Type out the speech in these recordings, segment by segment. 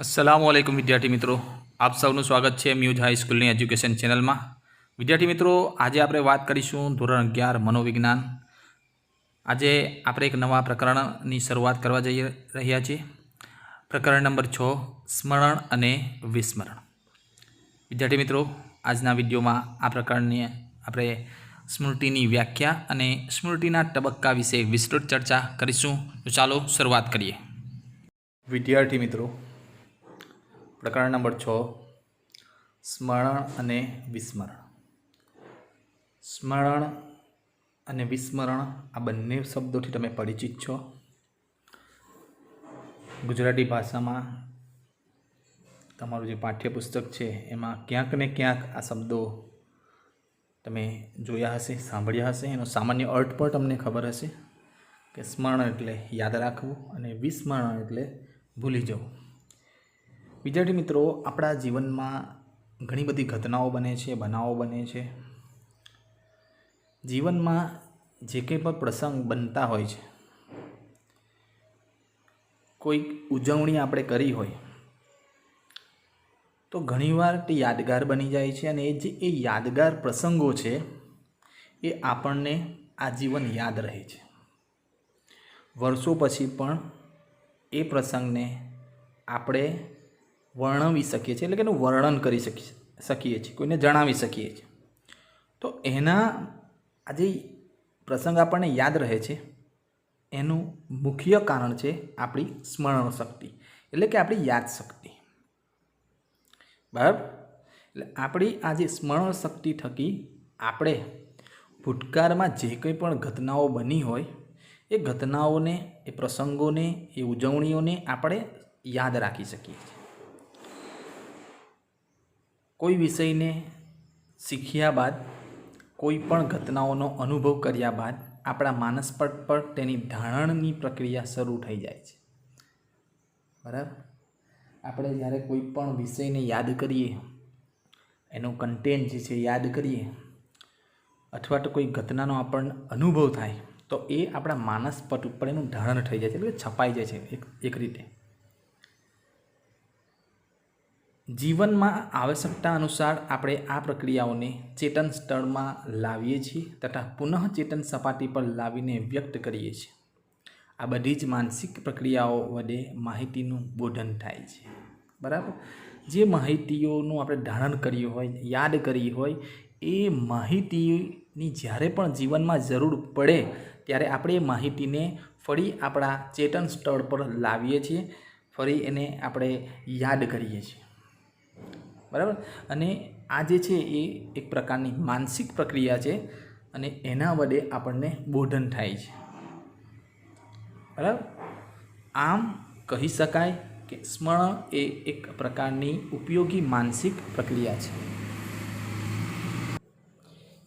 અસલામ આલેકુમ વિદ્યાર્થી મિત્રો. આપ સૌનું સ્વાગત છે મ્યુઝ હાઈસ્કૂલની એજ્યુકેશન ચેનલમાં. વિદ્યાર્થી મિત્રો, આજે આપણે વાત કરીશું ધોરણ અગિયાર, મનોવિજ્ઞાન. આજે આપણે એક નવા પ્રકરણની શરૂઆત કરવા જઈ રહ્યા છીએ. પ્રકરણ નંબર છ, સ્મરણ અને વિસ્મરણ. વિદ્યાર્થી મિત્રો, આજના વિડીયોમાં આ પ્રકરણની આપણે સ્મૃતિની વ્યાખ્યા અને સ્મૃતિના તબક્કા વિશે વિસ્તૃત ચર્ચા કરીશું. તો ચાલો શરૂઆત કરીએ. વિદ્યાર્થી મિત્રો પ્રકરણ નંબર છ, સ્મરણ અને વિસ્મરણ. સ્મરણ અને વિસ્મરણ આ બંને શબ્દોથી તમે પરિચિત છો. ગુજરાતી ભાષામાં તમારું જે પાઠ્યપુસ્તક છે, એમાં ક્યાંક ને ક્યાંક આ શબ્દો તમે જોયા હશે, સાંભળ્યા હશે. એનો સામાન્ય અર્થ પણ તમને ખબર હશે કે સ્મરણ એટલે યાદ રાખવું અને વિસ્મરણ એટલે ભૂલી જવું. વિદ્યાર્થી મિત્રો, આપણા જીવનમાં ઘણી બધી ઘટનાઓ બને છે, બનાવો બને છે. જીવનમાં જે કંઈ પણ પ્રસંગ બનતા હોય છે, કોઈક ઉજવણી આપણે કરી હોય, તો ઘણીવાર તે યાદગાર બની જાય છે અને એ જે એ યાદગાર પ્રસંગો છે, એ આપણને આજીવન યાદ રહે છે. વર્ષો પછી પણ એ પ્રસંગને આપણે વર્ણવી શકીએ છીએ, એટલે કે એનું વર્ણન કરી શકીએ શકીએ છીએ, કોઈને જણાવી શકીએ છીએ. તો એના આ જે પ્રસંગ આપણને યાદ રહે છે, એનું મુખ્ય કારણ છે આપણી સ્મરણ શક્તિ એટલે કે આપણી યાદ શક્તિ બરાબર? એટલે આપણી આ જે સ્મરણ શક્તિ થકી આપણે ભૂતકાળમાં જે કંઈ પણ ઘટનાઓ બની હોય, એ ઘટનાઓને, એ પ્રસંગોને, એ ઉજવણીઓને આપણે યાદ રાખી શકીએ છીએ. કોઈ વિષયને શીખ્યા બાદ, કોઈ પણ ઘટનાઓનો અનુભવ કર્યા બાદ આપણા માનસ પટ પર તેની ધારણની પ્રક્રિયા શરૂ થઈ જાય છે. બરાબર? આપણે જ્યારે કોઈ પણ વિષયને યાદ કરીએ, એનો કન્ટેન્ટ જે છે યાદ કરીએ, અથવા તો કોઈ ઘટનાનો આપણને અનુભવ થાય, તો એ આપણા માનસપટ ઉપર એનું ધારણ થઈ જાય છે, એટલે છપાઈ જાય છે એક એક રીતે. જીવનમાં આવશ્યકતા અનુસાર આપણે આ પ્રક્રિયાઓને ચેતન સ્તરમાં લાવીએ છીએ તથા પુનઃ ચેતન સપાટી પર લાવીને વ્યક્ત કરીએ છીએ. આ બધી જ માનસિક પ્રક્રિયાઓ વડે માહિતીનું બોધન થાય છે. બરાબર? જે માહિતીઓનું આપણે ધારણ કર્યું હોય, યાદ કરી હોય, એ માહિતીની જ્યારે પણ જીવનમાં જરૂર પડે ત્યારે આપણે એ માહિતીને ફરી આપણા ચેતન સ્તર પર લાવીએ છીએ, ફરી એને આપણે યાદ કરીએ છીએ. બરાબર? અને આ જે છે એ એક પ્રકારની માનસિક પ્રક્રિયા છે અને એના વડે આપણને બોધન થાય છે. બરાબર? આમ કહી શકાય કે સ્મરણ એ એક પ્રકારની ઉપયોગી માનસિક પ્રક્રિયા છે.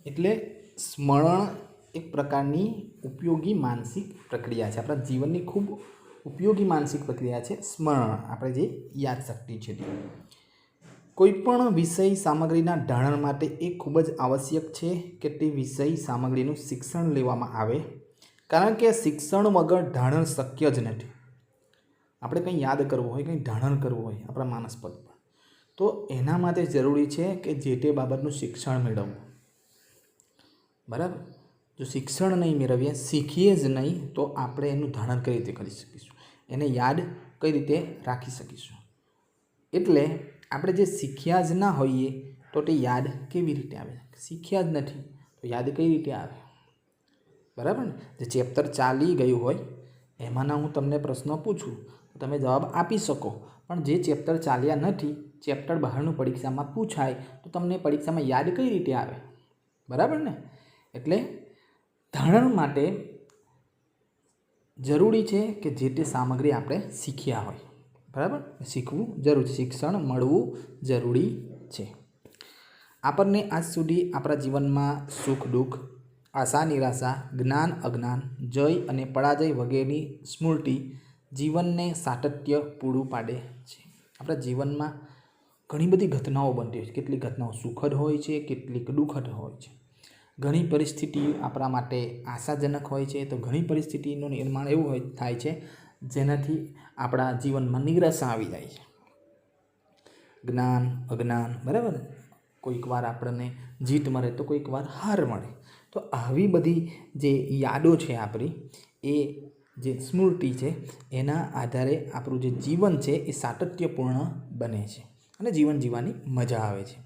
એટલે સ્મરણ એક પ્રકારની ઉપયોગી માનસિક પ્રક્રિયા છે. આપણા જીવનની ખૂબ ઉપયોગી માનસિક પ્રક્રિયા છે સ્મરણ. આપણે જે યાદશક્તિ છે. કોઈપણ વિષય સામગ્રીના ધારણ માટે એ ખૂબ જ આવશ્યક છે કે તે વિષય સામગ્રીનું શિક્ષણ લેવામાં આવે, કારણ કે શિક્ષણ વગર ધારણ શક્ય જ નથી. આપણે કંઈ યાદ કરવું હોય, કંઈ ધારણ કરવું હોય આપણા માનસ પર, તો એના માટે જરૂરી છે કે જે તે બાબતનું શિક્ષણ મેળવવું. બરાબર? જો શિક્ષણ નહીં મેળવીએ, શીખીએ જ નહીં, તો આપણે એનું ધારણ કઈ રીતે કરી શકીશું? એને યાદ કઈ રીતે રાખી શકીશું? એટલે આપણે જે શીખ્યા જ ના હોઈએ, તો તે યાદ કેવી રીતે આવે? શીખ્યા જ નથી, તો યાદ કઈ રીતે આવે? બરાબર ને? જે ચેપ્ટર ચાલી ગયું હોય, એમાંના હું તમને પ્રશ્નો પૂછું, તો તમે જવાબ આપી શકો. પણ જે ચેપ્ટર ચાલ્યા નથી, ચેપ્ટર બહારનું પરીક્ષામાં પૂછાય, તો તમને પરીક્ષામાં યાદ કઈ રીતે આવે? બરાબર ને? એટલે ધારણ માટે જરૂરી છે કે જે તે સામગ્રી આપણે શીખ્યા હોય. બરાબર? શીખવું જરૂરી છે શિક્ષણ મળવું જરૂરી છે. આપણને આજ સુધી આપણા જીવનમાં સુખ, દુઃખ, આશા, નિરાશા, જ્ઞાન, અજ્ઞાન, જય અને પરાજય વગેરેની સ્મૃતિ જીવનને સાતત્ય પૂરું પાડે છે. આપણા જીવનમાં ઘણી બધી ઘટનાઓ બનતી હોય છે. કેટલીક ઘટનાઓ સુખદ હોય છે, કેટલીક દુઃખદ હોય છે. ઘણી પરિસ્થિતિ આપણા માટે આશાજનક હોય છે. તો ઘણી પરિસ્થિતિનું નિર્માણ એવું હોય, થાય છે જેનાથી આપણા જીવનમાં નિરાશા આવી જાય છે. જ્ઞાન, અજ્ઞાન, બરાબર? કોઈક વાર આપણને જીત મળે તો કોઈક વાર હાર મળે. તો આવી બધી જે યાદો છે આપણી, એ જે સ્મૃતિ છે, એના આધારે આપણું જે જીવન છે, એ સાતત્યપૂર્ણ બને છે અને જીવન જીવવાની મજા આવે છે.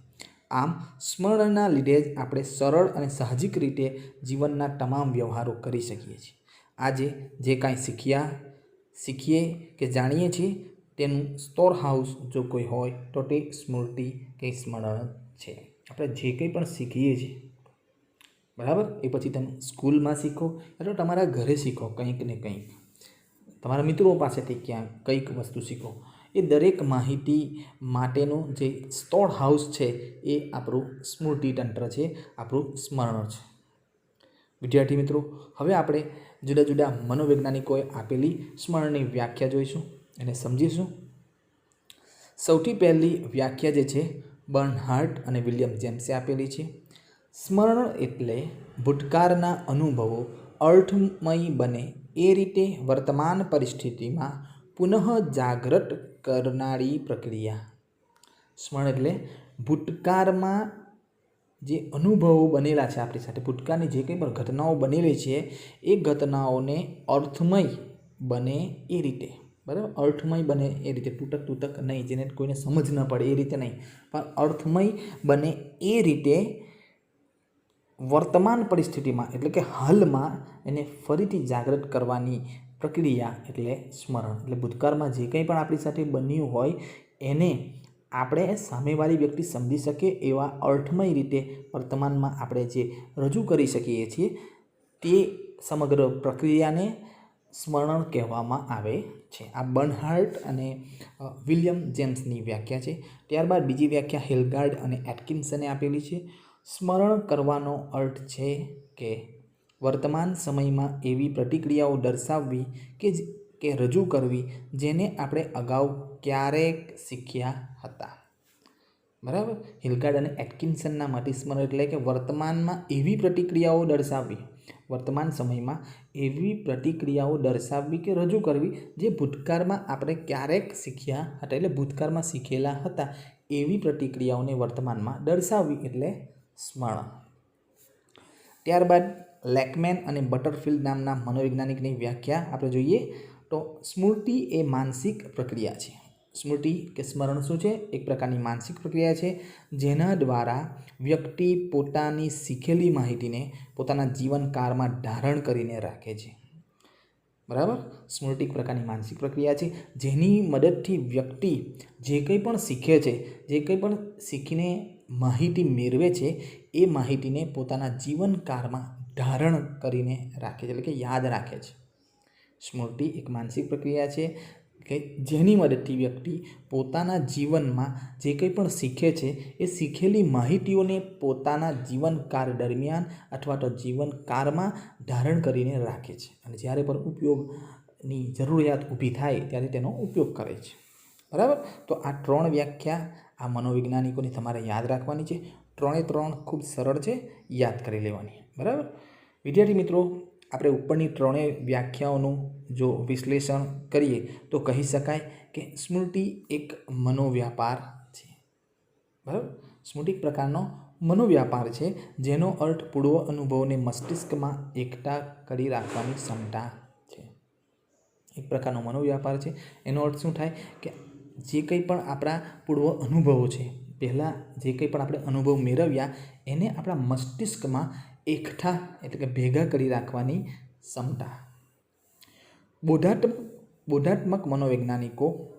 આમ, સ્મરણના લીધે જ આપણે સરળ અને સાહજિક રીતે જીવનના તમામ વ્યવહારો કરી શકીએ છીએ. આજે જે કાંઈ શીખ્યા શીખીએ કે જાણીએ છીએ તેનું સ્ટોર હાઉસ જો કોઈ હોય તો તે સ્મૃતિ કે સ્મરણ છે. આપણે જે કંઈ પણ શીખીએ છીએ, બરાબર? એ પછી તમે સ્કૂલમાં શીખો અથવા તમારા ઘરે શીખો કંઈક ને કંઈક. તમારા મિત્રો પાસેથી ક્યાંક કંઈક વસ્તુ શીખો. એ દરેક માહિતી માટેનું જે સ્ટોર હાઉસ છે એ આપણું સ્મૃતિ તંત્ર છે, આપણું સ્મરણ છે. વિદ્યાર્થી મિત્રો, હવે આપણે જુદા જુદા મનોવૈજ્ઞાનિકોએ આપેલી સ્મરણની વ્યાખ્યા જોઈશું એને સમજીશું. સૌથી પહેલી વ્યાખ્યા જે છે, બર્નહાર્ટ અને વિલિયમ જેમ્સે આપેલી છે. સ્મરણ એટલે ભૂતકાળના અનુભવો અર્થમય બને એ રીતે વર્તમાન પરિસ્થિતિમાં પુનઃ જાગૃત કરનારી પ્રક્રિયા. સ્મરણ એટલે ભૂતકાળમાં જે અનુભવો બનેલા છે આપણી સાથે. ભૂતકાળની જે કંઈ પણ ઘટનાઓ બનેલી છે, એ ઘટનાઓને અર્થમય બને એ રીતે. બરાબર? અર્થમય બને એ રીતે. તૂટક તૂટક નહીં, જેને કોઈને સમજ ન પડે એ રીતે નહીં. પણ અર્થમય બને એ રીતે વર્તમાન પરિસ્થિતિમાં, એટલે કે હાલમાં, એને ફરીથી જાગૃત કરવાની પ્રક્રિયા, એટલે સ્મરણ. એટલે ભૂતકાળમાં જે કંઈ પણ આપણી સાથે બન્યું હોય, એને આપણે સામેવાળી વ્યક્તિ સમજી શકે એવા અર્થમય રીતે વર્તમાનમાં આપણે જે રજૂ કરી શકીએ છીએ તે સમગ્ર પ્રક્રિયાને સ્મરણ કહેવામાં આવે છે. આ બર્નહાર્ટ અને વિલિયમ જેમ્સની વ્યાખ્યા છે. ત્યારબાદ બીજી વ્યાખ્યા હેલગાર્ડ અને એટકિન્સને આપેલી છે. સ્મરણ કરવાનો અર્થ છે કે વર્તમાન સમયમાં એવી પ્રતિક્રિયાઓ દર્શાવવી કે કે રજૂ કરવી જેને આપણે અગાઉ ક્યારેક શીખ્યા હતા. બરાબર? હિલગાર્ડ અને એટકિન્સનના મતિસ્મરણ એટલે કે વર્તમાનમાં એવી પ્રતિક્રિયાઓ દર્શાવવી. વર્તમાન સમયમાં એવી પ્રતિક્રિયાઓ દર્શાવવી કે રજૂ કરવી જે ભૂતકાળમાં આપણે ક્યારેક શીખ્યા હતા એટલે ભૂતકાળમાં શીખેલા હતા એવી પ્રતિક્રિયાઓને વર્તમાનમાં દર્શાવવી એટલે સ્મરણ. ત્યારબાદ લેકમેન અને બટરફિલ્ડ નામના મનોવૈજ્ઞાનિકની વ્યાખ્યા આપણે જોઈએ. તો સ્મૃતિ એ માનસિક પ્રક્રિયા છે. સ્મૃતિ કે સ્મરણ શું છે? એક પ્રકારની માનસિક પ્રક્રિયા છે, જેના દ્વારા વ્યક્તિ પોતાની શીખેલી માહિતીને પોતાના જીવનકાળમાં ધારણ કરીને રાખે છે. બરાબર? સ્મૃતિ એક પ્રકારની માનસિક પ્રક્રિયા છે, જેની મદદથી વ્યક્તિ જે કંઈ પણ શીખે છે, જે કંઈ પણ શીખીને માહિતી મેળવે છે, એ માહિતીને પોતાના જીવનકાળમાં ધારણ કરીને રાખે છે, એટલે કે યાદ રાખે છે. સ્મૃતિ એક માનસિક પ્રક્રિયા છે કે જેની મદદથી વ્યક્તિ પોતાના જીવનમાં જે કંઈ પણ શીખે છે, એ શીખેલી માહિતીઓને પોતાના જીવનકાળ દરમિયાન અથવા તો જીવનકાળમાં ધારણ કરીને રાખે છે અને જ્યારે પણ ઉપયોગની જરૂરિયાત ઊભી થાય ત્યારે તેનો ઉપયોગ કરે છે. બરાબર? તો આ ત્રણ વ્યાખ્યા આ મનોવૈજ્ઞાનિકોની તમારે યાદ રાખવાની છે. ત્રણે ત્રણ ખૂબ સરળ છે. યાદ કરી લેવાની. બરાબર? વિદ્યાર્થી મિત્રો આપણે ઉપરની ત્રણેય વ્યાખ્યાઓનું જો વિશ્લેષણ કરીએ તો કહી શકાય કે સ્મૃતિ એક મનોવ્યાપાર છે. બરાબર? સ્મૃતિ પ્રકારનો મનોવ્યાપાર છે, જેનો અર્થ પૂર્વ અનુભવને મસ્તિષ્કમાં એકઠા કરી રાખવાની ક્ષમતા છે. એક પ્રકારનો મનોવ્યાપાર છે. એનો અર્થ શું થાય કે જે કંઈ પણ આપણા પૂર્વ અનુભવો છે, પહેલાં જે કંઈ પણ આપણે અનુભવ મેળવ્યા, એને આપણા મસ્તિષ્કમાં એકઠા એટલે કે ભેગા કરી રાખવાની ક્ષમતા. બોધાત્મક બોધાત્મક મનોવૈજ્ઞાનિકો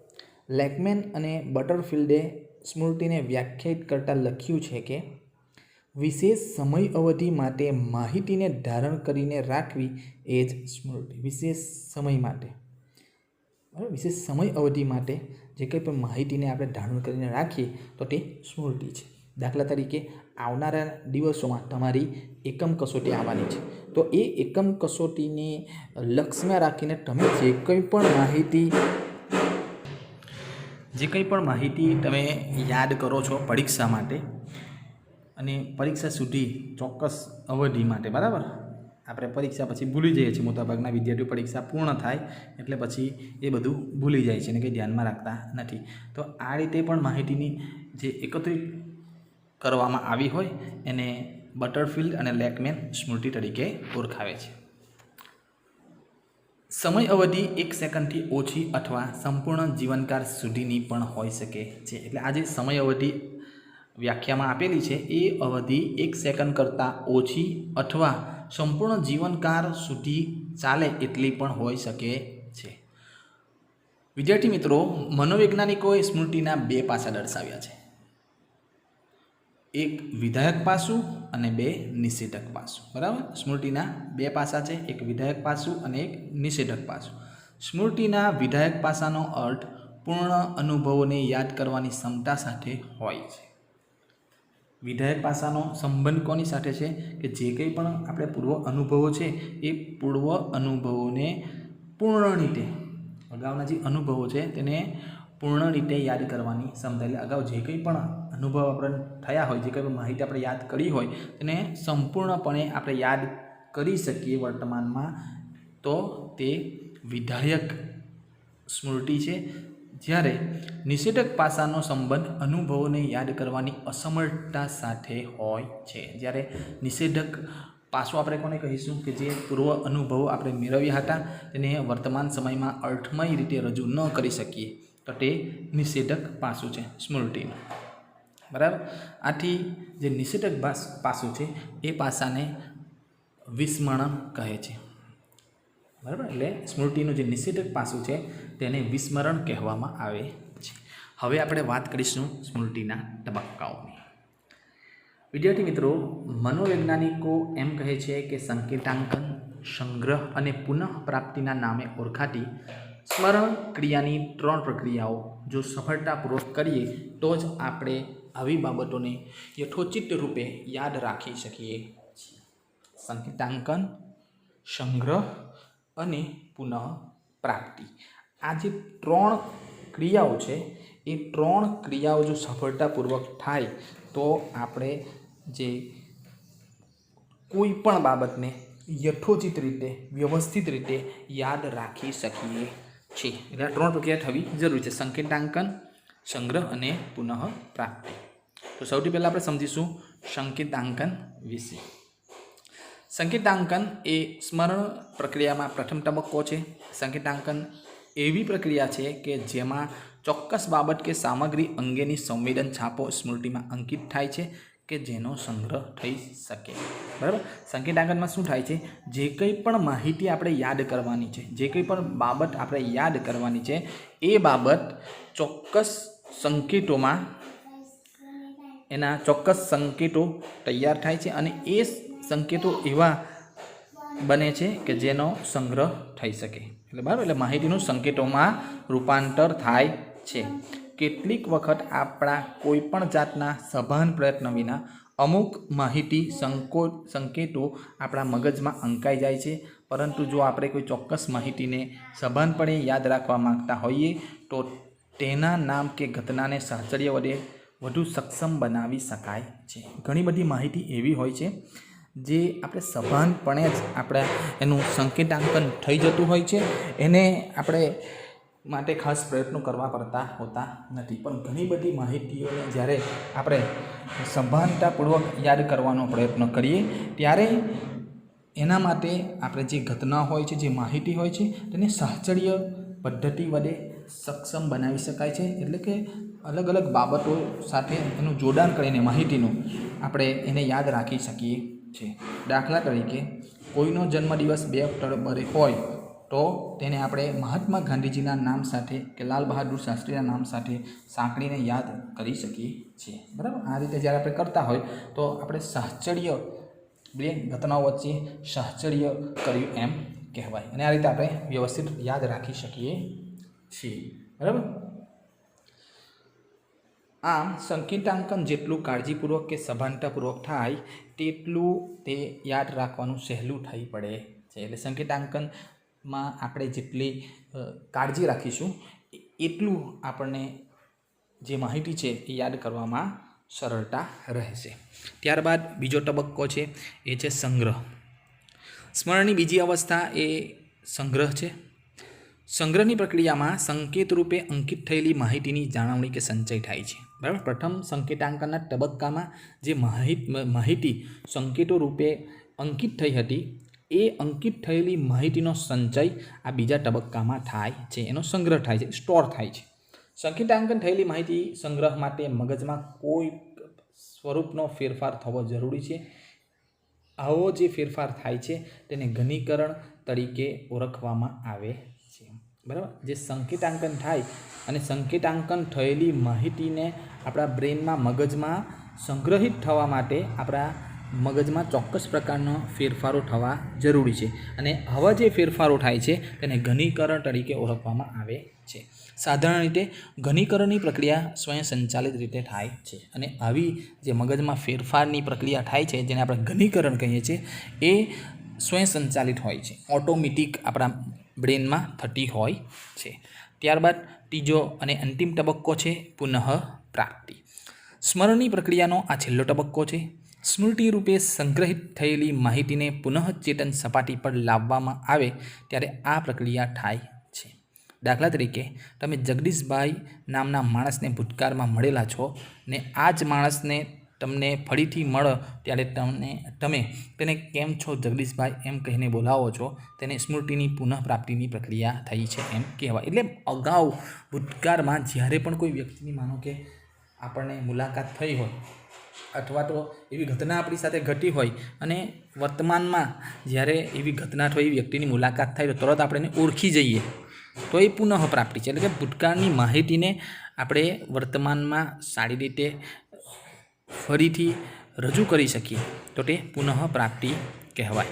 લેકમેન અને બટરફિલ્ડે સ્મૃતિને વ્યાખ્યાયિત કરતાં લખ્યું છે કે, વિશેષ સમય અવધિ માટે માહિતીને ધારણ કરીને રાખવી એ જ સ્મૃતિ. વિશેષ સમય માટે. બરાબર? વિશેષ સમય અવધિ માટે જે કંઈ પણ માહિતીને આપણે ધારણ કરીને રાખીએ તો તે સ્મૃતિ છે. દાખલા તરીકે આવનારા દિવસોમાં તમારી એકમ કસોટી આવવાની છે. તો એ એકમ કસોટીને લક્ષ્યમાં રાખીને તમે જે કંઈ પણ માહિતી, જે કંઈ પણ માહિતી તમે યાદ કરો છો પરીક્ષા માટે અને પરીક્ષા સુધી ચોક્કસ અવધિ માટે, બરાબર? આપણે પરીક્ષા પછી ભૂલી જઈએ છીએ, મોટાભાગના વિદ્યાર્થીઓ પરીક્ષા પૂર્ણ થાય એટલે પછી એ બધું ભૂલી જાય છે અને કંઈ ધ્યાનમાં રાખતા નથી. તો આ રીતે પણ માહિતીની જે એકત્રિત કરવામાં આવી હોય એને બટરફિલ્ડ અને લેકમેન સ્મૃતિ તરીકે ઓળખાવે છે. સમય અવધિ એક સેકન્ડથી ઓછી અથવા સંપૂર્ણ જીવનકાળ સુધીની પણ હોઈ શકે છે. એટલે આજે સમય અવધિ વ્યાખ્યામાં આપેલી છે, એ અવધિ એક સેકન્ડ કરતાં ઓછી અથવા સંપૂર્ણ જીવનકાળ સુધી ચાલે એટલી પણ હોઈ શકે છે. વિદ્યાર્થી મિત્રો, મનોવૈજ્ઞાનિકોએ સ્મૃતિના બે પાસા દર્શાવ્યા છે. એક વિધાયક પાસું અને બે નિષેધક પાસું. બરાબર? સ્મૃતિના બે પાસા છે, એક વિધાયક પાસું અને એક નિષેધક પાસું. સ્મૃતિના વિધાયક પાસાનો અર્થ પૂર્ણ અનુભવોને યાદ કરવાની ક્ષમતા સાથે હોય છે. વિધાયક પાસાનો સંબંધ કોની સાથે છે? કે જે કંઈ પણ આપણે પૂર્વ અનુભવો છે, એ પૂર્વ અનુભવોને પૂર્ણ રીતે, અગાઉના જે અનુભવો છે, તેને પૂર્ણ રીતે યાદ કરવાની ક્ષમતા અગાઉ જે કંઈ પણ અનુભવ આપણે થયા હોય, જે કંઈ પણ માહિતી આપણે યાદ કરી હોય, તેને સંપૂર્ણપણે આપણે યાદ કરી શકીએ વર્તમાનમાં. તો તે વિધાયક સ્મૃતિ છે. જ્યારે નિષેધક પાસાનો સંબંધ અનુભવોને યાદ કરવાની અસમર્થતા સાથે હોય છે. જ્યારે નિષેધક પાસો આપણે કોને કહીશું કે જે પૂર્વ અનુભવો આપણે મેળવ્યા હતા, તેને વર્તમાન સમયમાં અર્થમય રીતે રજૂ ન કરી શકીએ. તો તે નિષેધક પાસું છે સ્મૃતિનું બરાબર? આથી જે નિષેધક પાસ છે, એ પાસાને વિસ્મરણ કહે છે. બરાબર? એટલે સ્મૃતિનું જે નિષેધક પાસું છે, તેને વિસ્મરણ કહેવામાં આવે છે. હવે આપણે વાત કરીશું સ્મૃતિના તબક્કાઓની. વિદ્યાર્થી મિત્રો, મનોવૈજ્ઞાનિકો એમ કહે છે કે સંકેતાંકન, સંગ્રહ અને પુનઃપ્રાપ્તિના નામે ઓળખાતી સ્મરણ ક્રિયાની ત્રણ પ્રક્રિયાઓ જો સફળતાપૂર્વક કરીએ, તો જ આપણે આવી બાબતોને યથોચિત રૂપે યાદ રાખી શકીએ છીએ. સંકેતાંકન, સંગ્રહ અને પુનઃ પ્રાપ્તિ આ જે ત્રણ ક્રિયાઓ છે, એ ત્રણ ક્રિયાઓ જો સફળતાપૂર્વક થાય, તો આપણે જે કોઈ પણ બાબતને યથોચિત રીતે, વ્યવસ્થિત રીતે યાદ રાખી શકીએ છીએ એટલે ત્રણ પ્રક્રિયા થવી જરૂરી છે. સંકેતાંકન, સંગ્રહ અને પુનઃ પ્રાપ્તિ. તો સૌથી પહેલાં આપણે સમજીશું સંકેતાંકન વિશે. સંકેતાંકન એ સ્મરણ પ્રક્રિયામાં પ્રથમ તબક્કો છે. સંકેતાંકન એવી પ્રક્રિયા છે કે જેમાં ચોક્કસ બાબત કે સામગ્રી અંગેની સંવેદન છાપો સ્મૃતિમાં અંકિત થાય છે. કે જેનો સંગ્રહ થઈ શકે. બરાબર? સંકેતાંકનમાં શું થાય છે? જે કંઈ પણ માહિતી આપણે યાદ કરવાની છે, જે કંઈ પણ બાબત આપણે યાદ કરવાની છે, એ બાબત ચોક્કસ સંકેતોમાં એના ચોક્કસ સંકેતો તૈયાર થાય છે અને એ સંકેતો એવા બને છે કે જેનો સંગ્રહ થઈ શકે. એટલે બરાબર? એટલે માહિતીનું સંકેતોમાં રૂપાંતર થાય છે. કેટલીક વખત આપણા કોઈપણ જાતના સભાન પ્રયત્ન વિના અમુક માહિતી સંકો, સંકેતો આપણા મગજમાં અંકાઈ જાય છે. પરંતુ જો આપણે કોઈ ચોક્કસ માહિતીને સભાનપણે યાદ રાખવા માંગતા હોઈએ, તો તેના નામ કે ઘટનાને સાહચર્ય વડે વધુ સક્ષમ બનાવી શકાય છે. ઘણી બધી માહિતી એવી હોય છે, જે આપણે સભાનપણે જ આપણે એનું સંકેતાંકન થઈ જતું હોય છે. એને આપણે માટે ખાસ પ્રયત્નો કરવા પડતા હોતા નથી. પણ ઘણી બધી માહિતીઓને જ્યારે આપણે સભાનતાપૂર્વક યાદ કરવાનો પ્રયત્ન કરીએ, ત્યારે એના માટે આપણે જે ઘટના હોય છે, જે માહિતી હોય છે, તેને સાહચર્ય પદ્ધતિ વડે સક્ષમ બનાવી શકાય છે. એટલે કે અલગ અલગ બાબતો સાથે એનું જોડાણ કરીને માહિતીનું આપણે એને યાદ રાખી શકીએ છીએ. દાખલા તરીકે, કોઈનો જન્મદિવસ બે ઓક્ટોબરે હોય તો તેને આપણે મહાત્મા ગાંધીજીના નામ સાથે કે લાલ બહાદુર શાસ્ત્રીના નામ સાથે સાંકળીને યાદ કરી શકીએ છીએ. બરાબર? આ રીતે જ્યારે આપણે કરતા હોય તો આપણે સાહચર્ય બે ઘટનાઓ વચ્ચે સાહચર્ય કર્યું એમ કહેવાય. અને આ રીતે આપણે વ્યવસ્થિત યાદ રાખી શકીએ છીએ. બરાબર? આમ સંકેતાંકન જેટલું કાળજીપૂર્વક કે સભાનતાપૂર્વક થાય, તેટલું તે યાદ રાખવાનું સહેલું થઈ પડે છે. એટલે સંકેતાંકનમાં આપણે જેટલી કાળજી રાખીશું એટલું આપણને જે માહિતી છે એ યાદ કરવામાં સરળતા રહેશે. ત્યારબાદ બીજો તબક્કો છે, એ છે સંગ્રહ. સ્મરણની બીજી અવસ્થા એ સંગ્રહ છે. સંગ્રહની પ્રક્રિયામાં સંકેત રૂપે અંકિત થયેલી માહિતીની જાળવણી કે સંચય થાય છે. બરાબર? પ્રથમ સંકેતાંકનના તબક્કામાં જે માહિત માહિતી સંકેતો રૂપે અંકિત થઈ હતી એ અંકિત થયેલી માહિતીનો સંચય આ બીજા તબક્કામાં થાય છે. એનો સંગ્રહ થાય છે. સ્ટોર થાય છે. સંકેતાંકન થયેલી માહિતી સંગ્રહ માટે મગજમાં કોઈ સ્વરૂપનો ફેરફાર થવો જરૂરી છે. આવો જે ફેરફાર થાય છે તેને ઘનીકરણ તરીકે ઓળખવામાં આવે છે. બરાબર? જે સંકેતાંકન થાય અને સંકેતાંકન થયેલી માહિતીને આપણા બ્રેનમાં મગજમાં સંગ્રહિત થવા માટે આપણા મગજમાં ચોક્કસ પ્રકારનો ફેરફારો થવા જરૂરી છે અને આવા જે ફેરફારો થાય છે તેને ઘનીકરણ તરીકે ઓળખવામાં આવે છે. સાધારણ રીતે ઘનીકરણની પ્રક્રિયા સ્વયં સંચાલિત રીતે થાય છે અને આવી જે મગજમાં ફેરફારની પ્રક્રિયા થાય છે જેને આપણે ઘનીકરણ કહીએ છીએ, એ સ્વયં સંચાલિત હોય છે. ઓટોમેટિક આપણા બ્રેનમાં થતી હોય છે. ત્યારબાદ ત્રીજો અને અંતિમ તબક્કો છે પુનઃ પ્રાપ્તિ સ્મરણની પ્રક્રિયાનો આ છેલ્લો તબક્કો છે. સ્મૃતિ રૂપે સંગ્રહિત થયેલી માહિતીને પુનઃચેતન સપાટી પર લાવવામાં આવે ત્યારે આ પ્રક્રિયા થાય છે. દાખલા તરીકે, તમે જગદીશભાઈ નામના માણસને ભૂતકાળમાં મળેલા છો ને આ જ માણસને તમને ફરીથી મળો ત્યારે તમને, તમે તેને કેમ છો જગદીશભાઈ એમ કહીને બોલાવો છો, તેને સ્મૃતિની પુનઃપ્રાપ્તિની પ્રક્રિયા થઈ છે એમ કહેવાય. એટલે અગાઉ ભૂતકાળમાં જ્યારે પણ કોઈ વ્યક્તિની માનો કે આપણને મુલાકાત થઈ હોય અથવા તો એવી ઘટના આપણી સાથે ઘટી હોય અને વર્તમાનમાં જ્યારે એવી ઘટના એવી વ્યક્તિની મુલાકાત થાય, તો તરત આપણે ઓળખી જઈએ. તો એ પુનઃ પ્રાપ્તિ છે. એટલે કે ભૂતકાળની માહિતીને આપણે વર્તમાનમાં સારી રીતે ફરીથી રજૂ કરી શકીએ. તો તે પુનઃ પ્રાપ્તિ કહેવાય.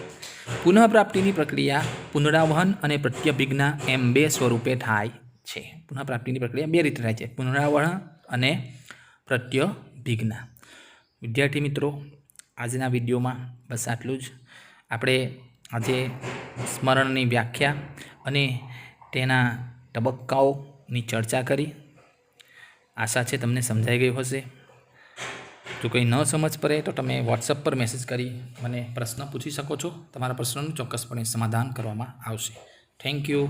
પુનઃપ્રાપ્તિની પ્રક્રિયા પુનરાવહન અને પ્રત્યભિજ્ઞા એમ બે સ્વરૂપે થાય છે. પુનઃપ્રાપ્તિની પ્રક્રિયા બે રીતે થાય છે. પુનરાવહન અને પ્રત્યભિજ્ઞા. વિદ્યાર્થી મિત્રો, આજના વિડીયોમાં બસ આટલું જ. આપણે આજે સ્મરણની વ્યાખ્યા અને તેના તબક્કાઓની ચર્ચા કરી. આશા છે તમને સમજાઈ ગયું હશે. જો કંઈ ન સમજ પડે તો તમે વોટ્સઅપ પર મેસેજ કરી મને પ્રશ્ન પૂછી શકો છો. તમારા પ્રશ્નનું ચોક્કસપણે સમાધાન કરવામાં આવશે. Thank you.